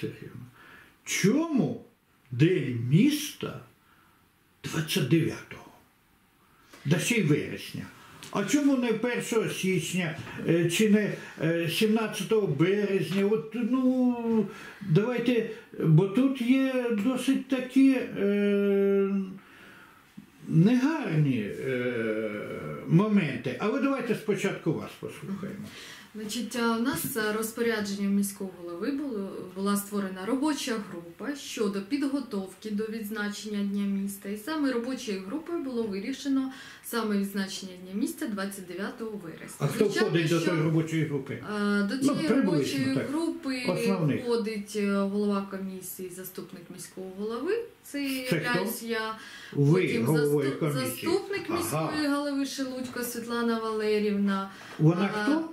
Сергіївна, чому День міста 29-го? Да ще й вересня. А чому не 1 січня е, чи не е, 17 березня? От, ну, давайте, бо тут є досить такі е, негарні е, моменти. Але давайте спочатку вас послухаємо. Значить, у нас е, розпорядженням міського голови було, була створена робоча група щодо підготовки до відзначення Дня міста. І саме робочою групою було вирішено саме відзначення Дня міста 29 вересня. А хто Звичайно, входить до тої робочої групи? е, До Ну, цієї робочої так. групи Основних. входить е, голова комісії, заступник міського голови. Це, Це являюсь я. Ви Потім заступ- заступник Ага. міської голови Шелудько Світлана Валерівна. Вона А, хто?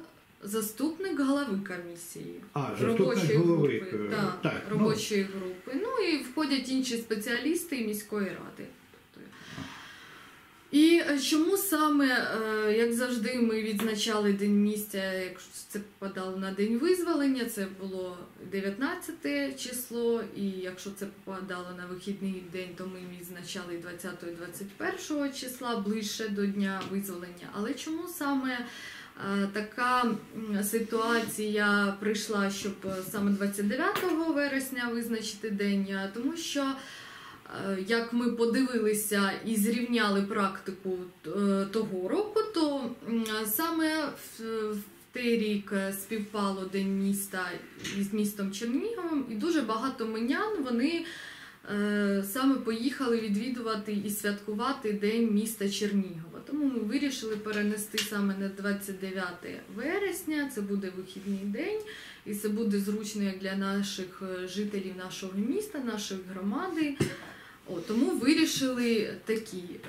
Заступник голови комісії. А, робочої голови. групи, е, так, так, ну, групи. Ну і входять інші спеціалісти міської ради. Тобто, І е, чому саме, е, як завжди, ми відзначали День місця, якщо це попадало на день визволення, це було 19 число, і якщо це попадало на вихідний день, то ми відзначали 20 і 21 числа ближче до дня визволення. Але чому саме така ситуація прийшла, щоб е, саме 29 вересня визначити день? Тому що Е, як ми подивилися і зрівняли практику е, того року, то саме в, той рік е, співпало День міста із містом Черніговим, і дуже багато минян вони е, саме поїхали відвідувати і святкувати День міста Чернігова. Тому ми вирішили перенести саме на 29 вересня. Це буде вихідний день, і це буде зручно як для наших е, жителів нашого міста, нашої громади. О, тому вирішили такі, е,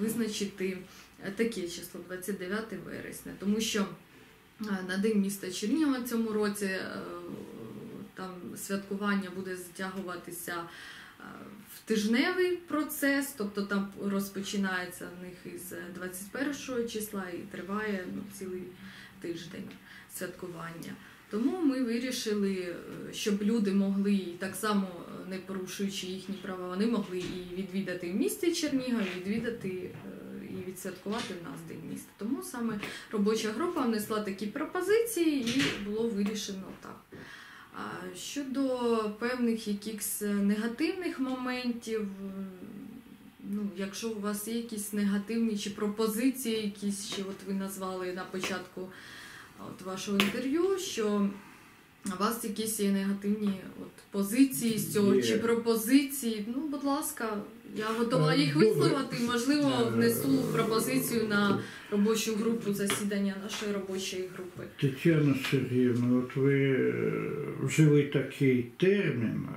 визначити е, таке число 29 вересня, тому що е, на День міста Чернігова цьому році е, там святкування буде затягуватися е, в тижневий процес, тобто там розпочинається в них із 21 числа і триває ну, цілий тиждень святкування. Тому ми вирішили, е, щоб люди могли так само е, не порушуючи їхні права, вони могли і відвідати в місті Чернігів, і відвідати е, і відсвяткувати в нас День міста. Тому саме робоча група внесла такі пропозиції і було вирішено так. Щодо певних якихось негативних моментів, ну, якщо у вас є якісь негативні чи пропозиції, якісь, ще от ви назвали на початку от вашого інтерв'ю, що у вас якісь є негативні от, позиції з цього Є. чи пропозиції. Ну, будь ласка, я готова Е, їх висловити. Можливо, Е, внесу пропозицію на робочу групу засідання нашої робочої групи. Тетяна Сергіївна, от ви е, вжили такий термін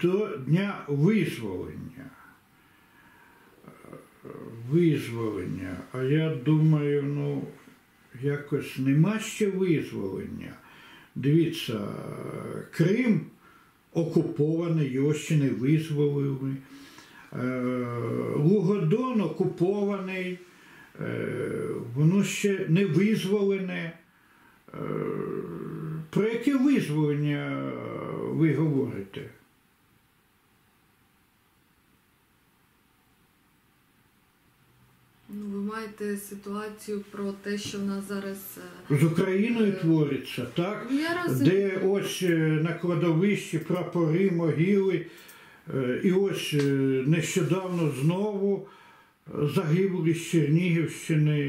до Дня визволення. Визволення. А я думаю, ну, якось нема ще визволення. Дивіться, Крим окупований, його ще не визволили. Е, Лугодон окупований, е, воно ще не визволене. Е, Про яке визволення ви говорите? Ну, ви маєте ситуацію про те, що в нас зараз. е, З Україною твориться, так? Ну, я розумію. Де ось е, на кладовищі прапори, могили, е, і ось е, нещодавно знову е, загиблі з Чернігівщини.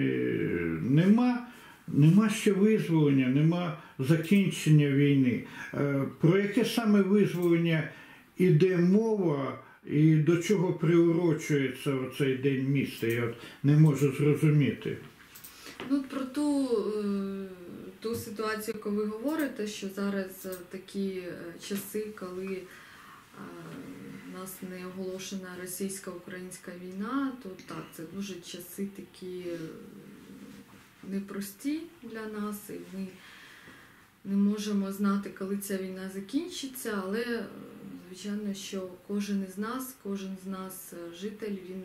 Нема, нема ще визволення, нема закінчення війни. Е, Про яке саме визволення іде мова? І до чого приурочується цей день міста? Я от не можу зрозуміти. Ну, про ту, е, ту ситуацію, яку ви говорите, що зараз е, такі е, часи, коли в нас не оголошена російсько-українська війна, то так, це дуже часи такі непрості для нас, і ми не можемо знати, коли ця війна закінчиться, але звичайно, що кожен із нас, кожен з нас, е, житель, він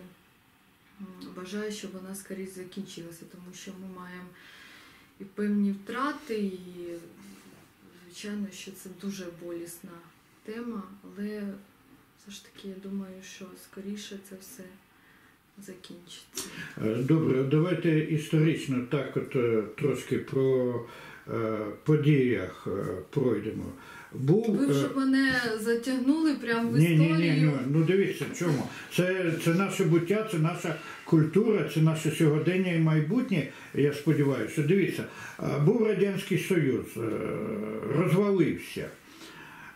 бажає, щоб вона скоріше закінчилася, тому що ми маємо і певні втрати, і звичайно, що це дуже болісна тема, але все ж таки я думаю, що скоріше це все закінчиться. Е, Добре, давайте історично так от е, трошки про подіях е, пройдемо. Був Ви вже е, мене затягнули прямо в ні, ні, історію. ні, ну, дивіться, чому? Це, це наше буття, це наша культура, це наше сьогодення і майбутнє. Я сподіваюся, дивіться, е, був Радянський Союз, е, розвалився,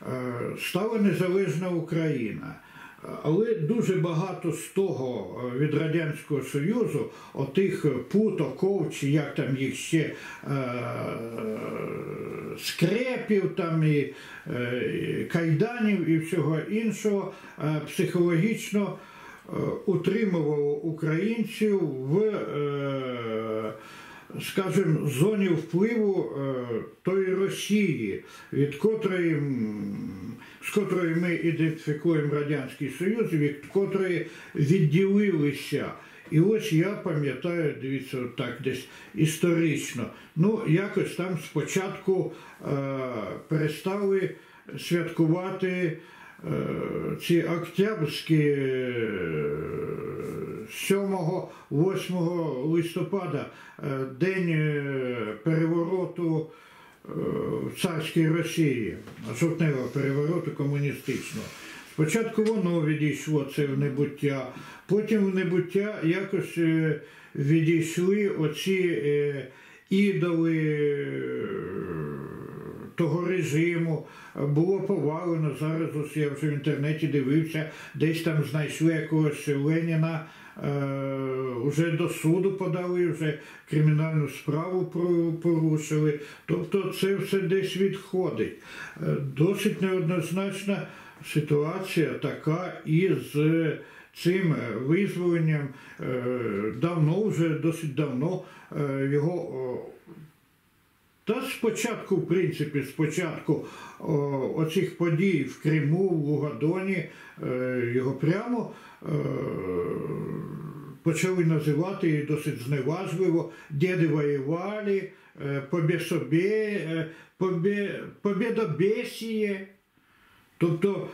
е, стала незалежна Україна. Але дуже багато з того е, від Радянського Союзу, отих путок, ковчі, як там їх ще е, скрепів, там і е, кайданів і всього іншого, е, психологічно е, утримував українців в, е, скажімо, зоні впливу е, тої Росії, від котрої, з котрою ми ідентифікуємо Радянський Союз, від котрої відділилися. І ось я пам'ятаю, дивіться, так десь історично. Ну, якось там спочатку е, перестали святкувати е, ці октябрьські е, 7-8 листопада, е, день е, перевороту е, царській Росії, жовтневого перевороту комуністичного. Спочатку воно відійшло це в небуття, потім в небуття якось е, відійшли оці е, ідоли е, того режиму. Було повалено зараз. Ось я вже в інтернеті дивився, десь там знайшли якогось Леніна. Вже до суду подали, вже кримінальну справу порушили. Тобто це все десь відходить. Е, Досить неоднозначна ситуація така із е, цим е, визволенням. Е, Давно, вже досить давно е, його. Та спочатку, в принципі, спочатку оцих подій в Криму, в Лугадоні, е, його прямо е, почали називати і досить зневажливо діди воювали, е, побєдобєсіє. Тобто,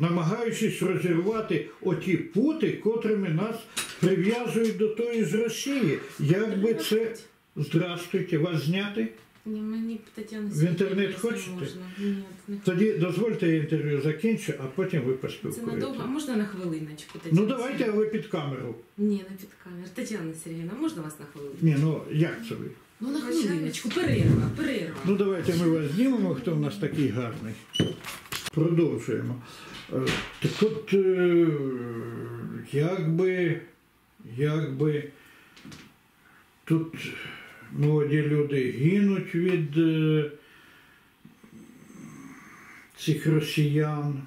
намагаючись розірвати оті пути, котрими нас прив'язують до тої ж Росії. Як би це. Здравствуйте, вас зняти? Ні, мені Тетяна В інтернет хочете? можна. Ні, не Тоді дозвольте я інтерв'ю закінчу, а потім ви Це надовго. А можна на хвилиночку, Тетяна? Ну давайте, Сергіївна? але під камеру. Ні, не під камеру. Тетяна Сергіївна, можна вас на хвилинку? Ні, ну як це ви? Ну на хвилиночку, перерва, перерва. Ну давайте ми вас знімемо, хто в нас такий гарний. Продовжуємо. Е, Так от, е, якби, якби тут молоді люди гинуть від е, цих росіян,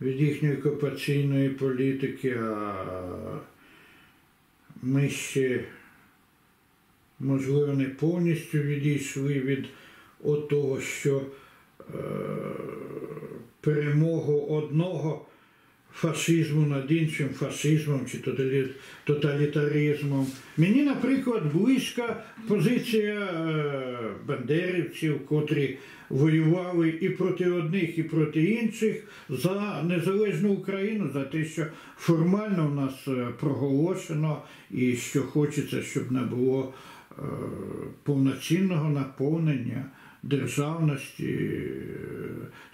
від їхньої окупаційної політики, а ми ще можливо, не повністю відійшли від того, що е, перемогу одного фашизму над іншим фашизмом чи тоталітаризмом. Мені, наприклад, близька позиція е, бандерівців, котрі воювали і проти одних, і проти інших за незалежну Україну, за те, що формально в нас е, проголошено, і що хочеться, щоб не було е, повноцінного наповнення державності, е,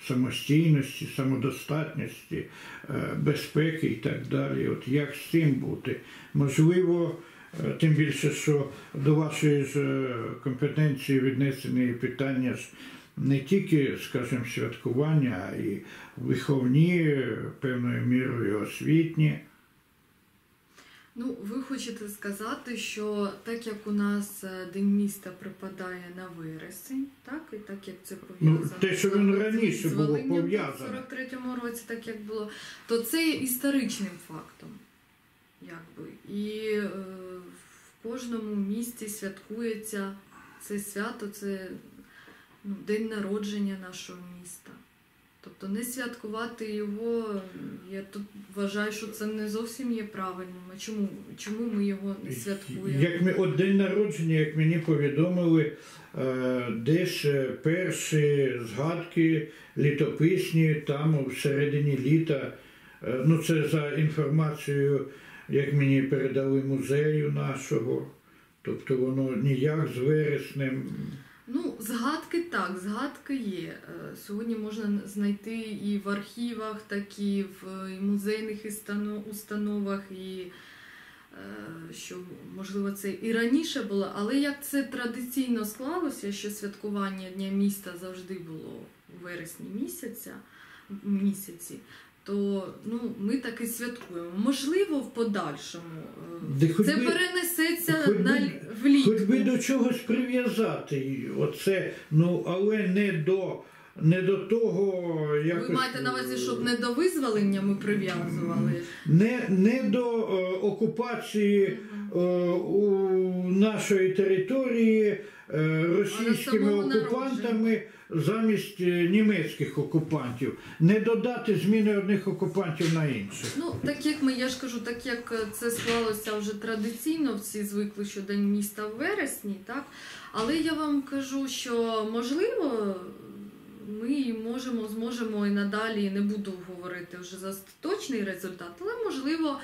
самостійності, самодостатності, е, безпеки і так далі. От як з цим бути? Можливо, е, тим більше, що до вашої ж компетенції віднесені питання ж не тільки, скажімо, святкування, а і виховні, певною мірою освітні. Ну, ви хочете сказати, що так як у нас е, День міста припадає на вересень, так і так як це пов'язано Ну, те, що він раніше було пов'язане. в 43-му році, так як було, то це є історичним фактом, якби. І е, в кожному місті святкується це свято, це ну, день народження нашого міста. Тобто не святкувати його, я тут вважаю, що це не зовсім є правильним. А чому, чому ми його не святкуємо? Як ми, от день народження, як мені повідомили, е, десь е, перші згадки літописні там в середині літа. Е, Ну, це за інформацією, як мені передали музею нашого. Тобто воно ніяк з вереснем. Ну, згадки так, згадки є. Е, Сьогодні можна знайти і в архівах, так і в е, музейних установах, і е, що можливо це і раніше було, але як це традиційно склалося, що святкування Дня міста завжди було у вересні місяця, місяці, то ну, ми так і святкуємо. Можливо, в подальшому е, це би- перенесеться хоч на би, влітку. Хоч би до чогось прив'язати. її. Оце, ну, але не до, не до того, якось... Ви маєте на увазі, щоб не до визволення ми прив'язували. Не, не до е, окупації у нашої території е, російськими окупантами замість е, німецьких окупантів. Не додати зміни одних окупантів на інших. Ну, так як ми, я ж кажу, так як е, це склалося вже традиційно, всі звикли, що День міста в вересні, так? Але я вам кажу, що можливо. Ми можемо, зможемо і надалі не буду говорити вже за точний результат, але можливо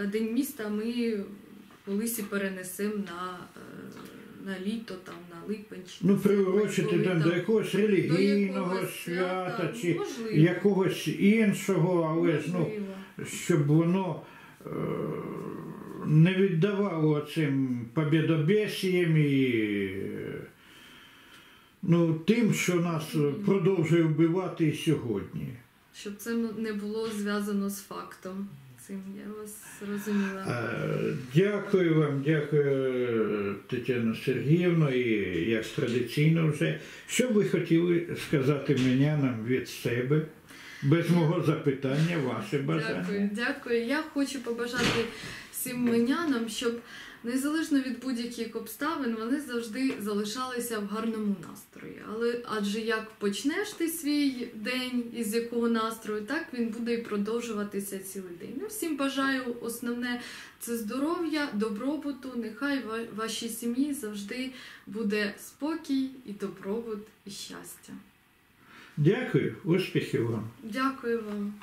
е, День міста ми колись і перенесемо на, е, на літо, там, на липень. чи Ну, приурочити там до якогось релігійного якогось свята чи можливо, якогось іншого, але ж ну. щоб воно е, не віддавало цим побєдобєсіям і ну, тим, що нас продовжує вбивати і сьогодні. Щоб це не було зв'язано з фактом. Цим я вас зрозуміла. Е, Дякую вам, дякую Тетяна Сергіївна, і як традиційно вже. Що ви хотіли сказати менянам від себе? Без мого запитання, ваше бажання. Дякую, дякую. Я хочу побажати всім минянам, щоб незалежно від будь-яких обставин вони завжди залишалися в гарному настрої. Але адже як почнеш ти свій день із якого настрою, так він буде і продовжуватися цілий день. Ну, всім бажаю основне це здоров'я, добробуту. Нехай ва- вашій сім'ї завжди буде спокій і добробут і щастя. Дякую, успіхів вам. Дякую вам.